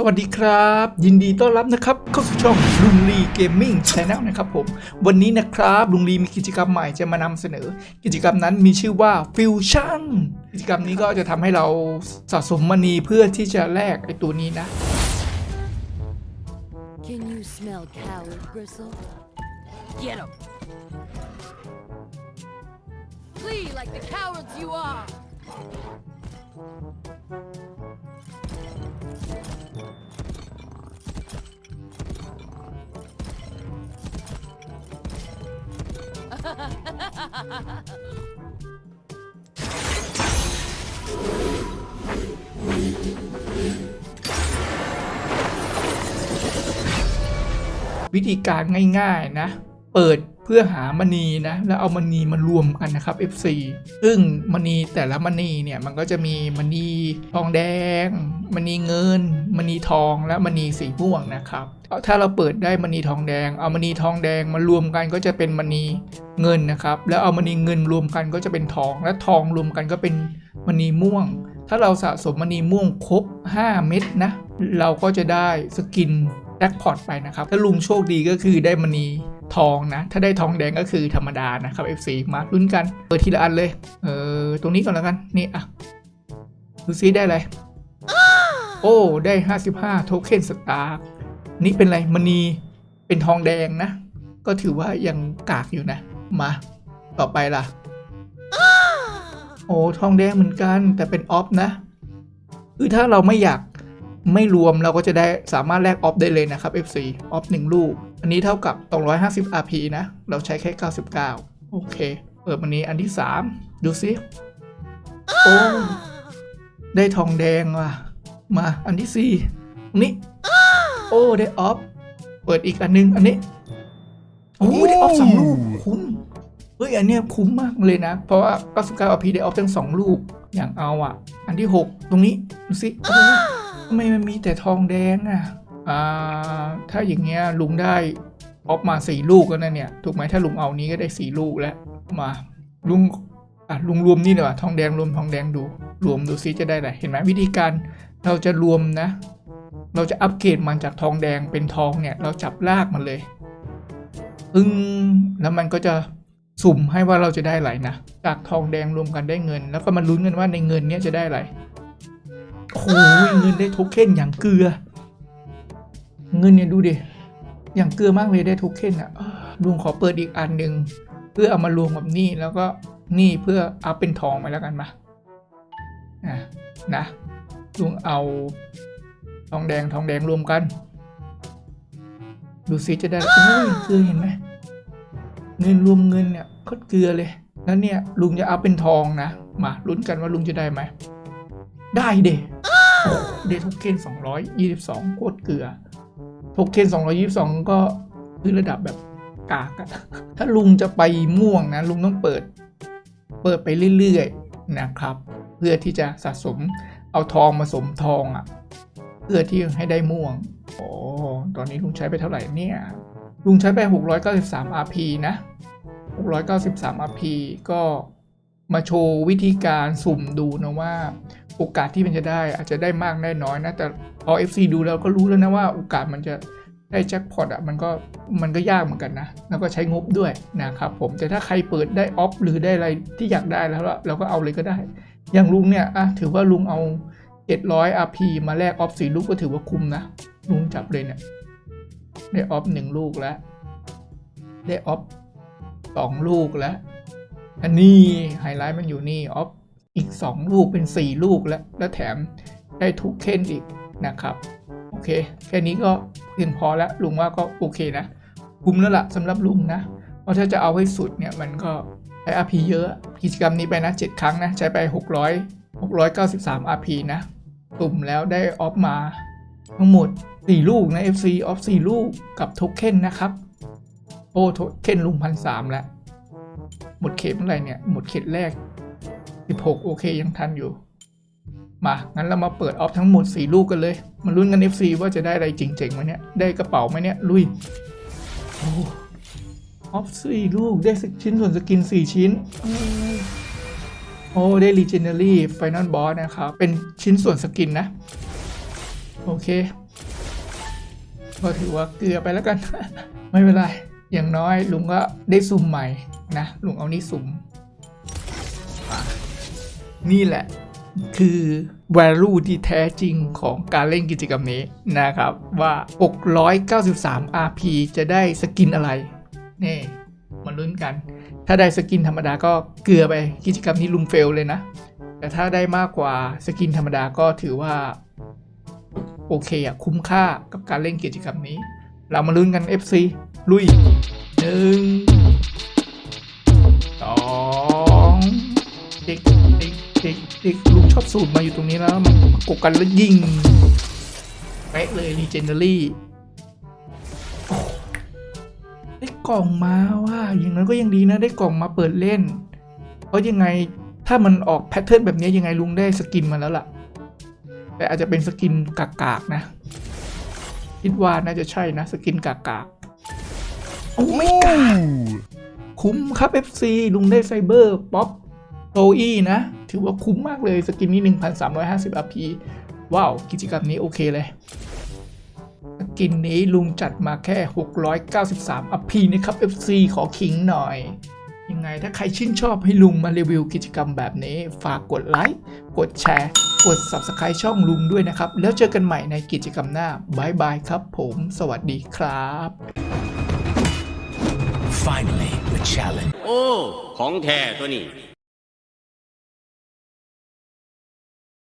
สวัสดีครับ ยินดีต้อนรับนะครับ เข้าสู่ช่องลุงลีเกมมิ่งช n แนลนะครับผมวันนี้นะครับลุงลีมีกิจกรรมใหม่จะมานำเสนอ กิจกรรมนั้นมีชื่อว่าฟิวชั่นกิจกรรมนี้ก็จะทำให้เราสะสมมณีเพื่อที่จะแลกไอตัวนี้นะ Can you smell cow bristle? Get him! Flee like the cowards you are! วิธีการง่ายๆนะ เปิด พื่อหามณีนะแล้วเอามณีมารวมกันนะครับ FC ซึ่งมณีแต่ละมณีเนี่ยมันก็จะมีมณีทองแดงมณีเงินมณีทองและมณีสีม่วงนะครับถ้าเราเปิดได้มณีทองแดง เอามณีทองแดงมารวมกันก็จะเป็นมณีเงินนะครับ แล้วเอามณีเงินรวมกันก็จะเป็นทอง และทองรวมกันก็เป็นมณีม่วง ถ้าเราสะสมมณีม่วงครบ 5 เม็ดนะเราก็จะได้สกินแจ็คพอตไปนะครับ ถ้าลุงโชคดีก็คือได้มณี ทองนะ ถ้าได้ทองแดงก็คือธรรมดานะครับ FC มาลุ้นกัน เปิดทีละอันเลย เออ ตรงนี้ก่อนแล้วกัน นี่อะ ดูซิได้อะไร โอ้ ได้ 55 โทเค็นสตาร์นี่เป็นอะไรมณีเป็นทองแดงนะ ก็ถือว่ายังกากอยู่นะ มา ต่อไปล่ะ โอ้ ทองแดงเหมือนกัน แต่เป็นออฟนะ คือถ้าเราไม่อยาก ไม่รวมเราก็จะได้สามารถแลกออฟได้เลยนะครับ FC ออฟ1ลูก อันนี้เท่ากับ 250 RP นะ เราใช้แค่ 99 โอเค เปิดวันนี้อันที่ 3 ดูซิโอ้ได้ทองแดงว่ะ มาอันที่4ตรงนี้ โอ้ได้ออฟ เปิดอีกอันนึง อันนี้ โอ้ได้ออฟสองลูกคุ้มเฮ้ยอันเนี้ยคุ้มมากเลยนะ เพราะว่า 99 RP ได้ออฟทั้งสองลูกอย่างเอาอะ อันที่ 6 ตรงนี้ ดูสิโอ้ทำ ไมมันมีแต่ทองแดงอะอ่าถ้าอย่างเงี้ยลุงได้ออฟมาสี่ลูกแล้วนะเนี่ยถูกไหมถ้าลุงเอานี้ก็ได้สี่ลูกแล้วมาลุงอะลุงรวมนี่ดีกว่าทองแดงรวมทองแดงดู รวมดูซิจะได้อะไรเห็นไหมวิธีการเราจะรวมนะ เราจะอัปเกรดมันจากทองแดงเป็นทองเนี่ย เราจับลากมันเลยอึ้งแล้วมันก็จะสุ่มให้ว่าเราจะได้อะไรนะจากทองแดงรวมกันได้เงิน แล้วก็มาลุ้นกันว่าในเงินเนี้ยจะได้อะไร โอ้โหเงินได้โทเค็นอย่างเกลือ เงินเนี่ยดูดิอย่างเกลือมากเลยได้โทเค็นอะลุงขอเปิดอีกอันหนึ่งเพื่อเอามารวมกับนี่แล้วก็นี่เพื่อเอาเป็นทองไปแล้วกันมาอะนะลุงเอาทองแดงทองแดงรวมกัน ดูซิจะได้โอ้ยเกลือเห็นไหมเงินรวมเงินเนี่ยโคตรเกลือเลยแล้วเนี่ยลุงจะเอาเป็นทองนะ มาลุ้นกันว่าลุงจะได้ไหม ได้เดเดโทเค็น222 โคตรเกลือ โทเค็น222 ก็คือระดับแบบกากอะถ้าลุงจะไปม่วงนะ ลุงต้องเปิด เปิดไปเรื่อยๆนะครับ เพื่อที่จะสะสมเอาทองมาสมทองอะเพื่อที่ให้ได้ม่วง โอ้ตอนนี้ลุงใช้ไปเท่าไหร่เนี่ย ลุงใช้ไป 693 RP นะ 693 RP ก็มาโชว์วิธีการสุ่มดูนะว่า โอกาสที่มันจะได้ อาจจะได้มากได้น้อยนะ แต่พอ FC ดูแล้วก็รู้แล้วนะว่าโอกาสมันจะได้แจ็คพอตอะมันก็มันก็ยากเหมือนกันนะ แล้วก็ใช้งบด้วยนะครับผมแต่ถ้าใครเปิดได้ออฟหรือได้อะไรที่อยากได้แล้วเราก็เอาเลยก็ได้ อย่างลุงเนี่ยอะถือว่าลุงเอา 700 RP มาแลกออฟสี่ลูกก็ถือว่าคุ้มนะ ลุงจับเลยเนี่ยได้ออฟหนึ่งลูกแล้ว ได้ออฟสองลูกแล้วอันนี้ไฮไลท์มันอยู่นี่ออฟ อีก 2 ลูกเป็น 4 ลูกแล้วแล้วแถมได้ทุกเค้นอีกนะครับ โอเค แค่นี้ก็เพียงพอแล้วลุงว่าก็โอเคนะ คุ้มแล้วล่ะสำหรับลุงนะ เพราะถ้าจะเอาให้สุดเนี่ยมันก็ใช้ RP เยอะ กิจกรรมนี้ไปนะ 7 ครั้งนะ ใช้ไป 600 693 RP นะตุ่มแล้วได้ออฟมา ทั้งหมด 4 ลูกนะ FC ออฟ 4 ลูกกับโทเค็นนะครับ โอ้โทเค็นลุงพันสามแล้วหมดเขตเมื่อไหร่เนี่ย หมดเขตแรก 16 โอเคยังทันอยู่ มา งั้นเรามาเปิดออฟทั้งหมด 4 ลูกกันเลย มาลุ้นกัน FC ว่าจะได้อะไรจริงๆไหมเนี่ย ได้กระเป๋าไหมเนี่ย ลุยโอ้ออฟ4ลูก ได้สักชิ้นส่วนสกิน 4 ชิ้น โอ้ ได้ Legendary Final Boss นะครับ เป็นชิ้นส่วนสกินนะ โอเค ก็ถือว่าเกลือไปแล้วกัน ไม่เป็นไร อย่างน้อยลุงก็ได้สุ่มใหม่นะ ลุงเอานี่สุ่ม นี่แหละคือ value ที่แท้จริงของการเล่นกิจกรรมนี้นะครับ ว่า 693 RP จะได้สกินอะไร นี่มาลุ้นกัน ถ้าได้สกินธรรมดาก็เกลือไปกิจกรรมนี้ลุงเฟลเลยนะ แต่ถ้าได้มากกว่าสกินธรรมดาก็ถือว่า โอเคอะคุ้มค่ากับการเล่นกิจกรรมนี้ เรามาลุ้นกัน FC ลุยหนึ่ง เด็กเด็กเด็กเด็กลุงชอบสูตรมาอยู่ตรงนี้แล้วมันกบกันแล้วยิงเป๊ะเลย Legendary โอ้ได้กล่องมาว่าอย่างนั้นก็ยังดีนะ ได้กล่องมาเปิดเล่น เพราะยังไงถ้ามันออกแพทเทิร์นแบบนี้ยังไงลุงได้สกินมาแล้วล่ะ แต่อาจจะเป็นสกินกากๆนะ คิดว่าน่าจะใช่นะ สกินกากๆโอ้ไม่กาคุ้มครับ FC ลุงได้ไซเบอร์ ป๊อป โตอี้นะ ถือว่าคุ้มมากเลยสกินนี้ 1,350 RP ว้าว กิจกรรมนี้โอเคเลย สกินนี้ลุงจัดมาแค่ 693 RP นะครับ FC ขอขิงหน่อย ยังไงถ้าใครชื่นชอบให้ลุงมารีวิวกิจกรรมแบบนี้ ฝากกดไลค์ กดแชร์ กด Subscribe ช่องลุงด้วยนะครับ แล้วเจอกันใหม่ในกิจกรรมหน้าบายบายครับผม สวัสดีครับ Finally, the challenge. โอ้ ของแท้ตัวนี้